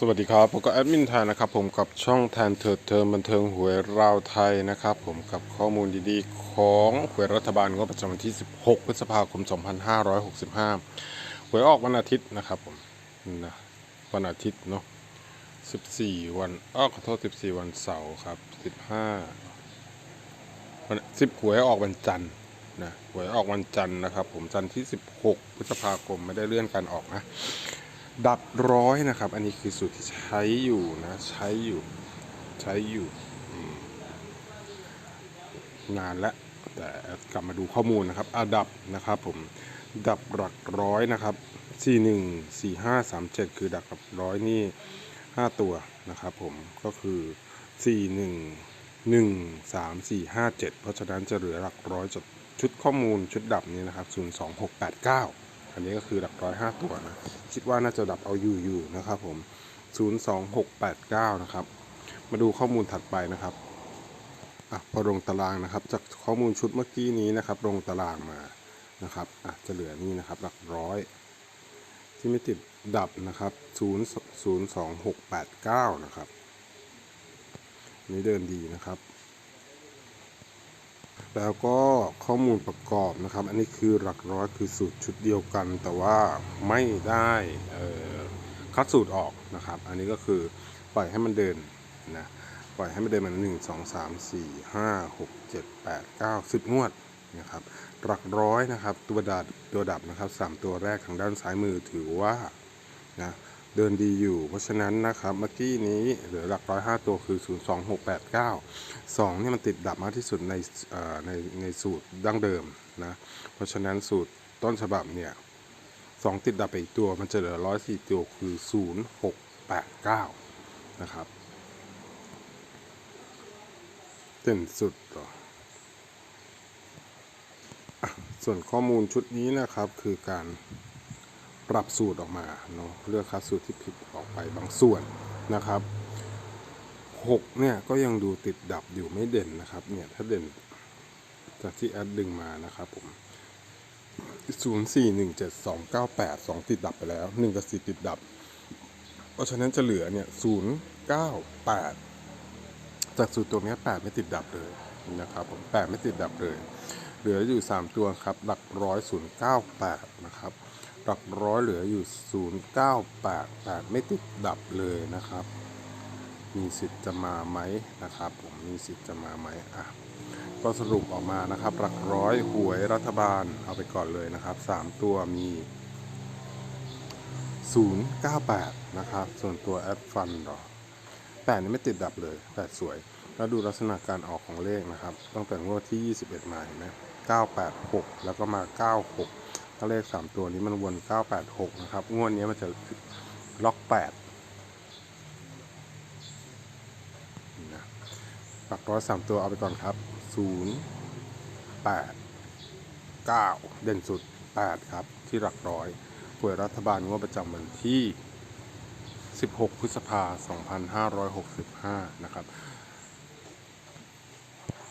สวัสดีครับ ผมก็แอดมินไทยนะครับผมกับช่องแทนเถิดเทิมบันเทิงหวยราวไทยนะครับผมกับข้อมูลดีๆ ของหวยรัฐบาลงบประจำวันที่ 16 พฤษภาคม 2565 หวยออกวันอาทิตย์นะครับผมนะวันอาทิตย์เนาะ14 วันอ้อขอโทษ 14 วันเสาร์ครับ 15วัน10หวยออกวันจันทร์นะหวยออกวันจันทร์นะครับผมจันทร์ที่ 16 พฤษภาคมไม่ได้เลื่อนการออกนะ ดับร้อยนะครับ อันนี้คือสูตรที่ใช้อยู่นะ ใช้อยู่ ใช้อยู่นานแล้วแต่กลับมาดูข้อมูลนะครับอาดับนะครับผมดับหลักร้อยนะครับ 41 45 37 คือดับหลักร้อยนี่ 5 ตัวนะครับผมก็คือ 41 1 3 4 5 7 เพราะฉะนั้นจะเหลือหลักร้อยจดชุดข้อมูลชุดดับนี้นะครับ 02689 อันนี้ก็คือหลักร้อยห้าตัวนะ คิดว่าน่าจะดับเอาอยู่อยู่นะครับผม02689นะครับ มาดูข้อมูลถัดไปนะครับอะพอลงตารางนะครับ จากข้อมูลชุดเมื่อกี้นี้นะครับลงตารางมานะครับอะจะเหลือนี่นะครับหลักร้อย ที่ไม่ติดดับนะครับ0 02689 นะครับนี่เดินดีนะครับ แล้วก็ข้อมูลประกอบนะครับ อันนี้คือหลักร้อยคือสูตรชุดเดียวกัน แต่ว่าไม่ได้คัดสูตรออกนะครับ อันนี้ก็คือปล่อยให้มันเดินนะปล่อยให้มันเดินมันหนึ่งสองสามสี่ห้าหกเจ็ดแปดเก้าสิบงวดนะครับหลักร้อยนะครับตัวดับตัวดับนะครับสามตัวแรกทางด้านซ้ายมือถือว่านะ เดินดีอยู่ เพราะฉะนั้นนะครับเมื่อกี้นี้เหลือหลักร้อยห้าตัวคือ 0 2 6 8 9 2เนี่มันติดดับมากที่สุดในในในสูตรดั้งเดิมนะเพราะฉะนั้นสูตรต้นฉบับเนี่ยสองติดดับไปอีกตัวมันจะเหลือร้อยสี่ตัวคือ 0 6 8 9 นะครับเด่นสุดเหรอส่วนข้อมูลชุดนี้นะครับคือการ ปรับสูตรออกมาเนาะเลือกคัดสูตรที่ผิดออกไปบางส่วนนะครับหกเนี่ยก็ยังดูติดดับอยู่ไม่เด่นนะครับเนี่ยถ้าเด่นจากที่แอดดึงมานะครับผมศูนย์สี่หนึ่งเจ็ดสองเก้าแปดสองติดดับไปแล้วหนึ่งกับสี่ติดดับ เพราะฉะนั้นจะเหลือเนี่ยศูนย์เก้าแปดจากสูตรตัวนี้แปดไม่ติดดับเลยนะครับผมแปดไม่ติดดับเลย เหลืออยู่สามตัวครับ หลักร้อยศูนย์เก้าแปดนะครับ หลักร้อยเหลืออยู่ศูนย์เก้าแปดแปดไม่ติดดับเลยนะครับ มีสิทธิ์จะมาไหมนะครับผมมีสิทธิ์จะมาไหมอะก็สรุปออกมานะครับ หลักร้อยหวยรัฐบาลเอาไปก่อนเลยนะครับ 3 ตัวมี 098 นะครับ ส่วนตัวแอดฟันหรอแต่นี่ไม่ติดดับเลยแต่สวย แล้วดูลักษณะการออกของเลขนะครับ ตั้งแต่งวดที่ 21 มาเห็นไหม986 แล้วก็มา 96 ถ้าเลข3ตัวนี้มันวน986นะครับ งวดนี้มันจะล็อก8นะหลักร้อยสามตัวเอาไปก่อนครับศูนย์แปดเก้าเด่นสุดแปดครับ ที่หลักร้อยป่วยรัฐบาลงวดประจำวันที่ 16 พฤษภา 2565 นะครับ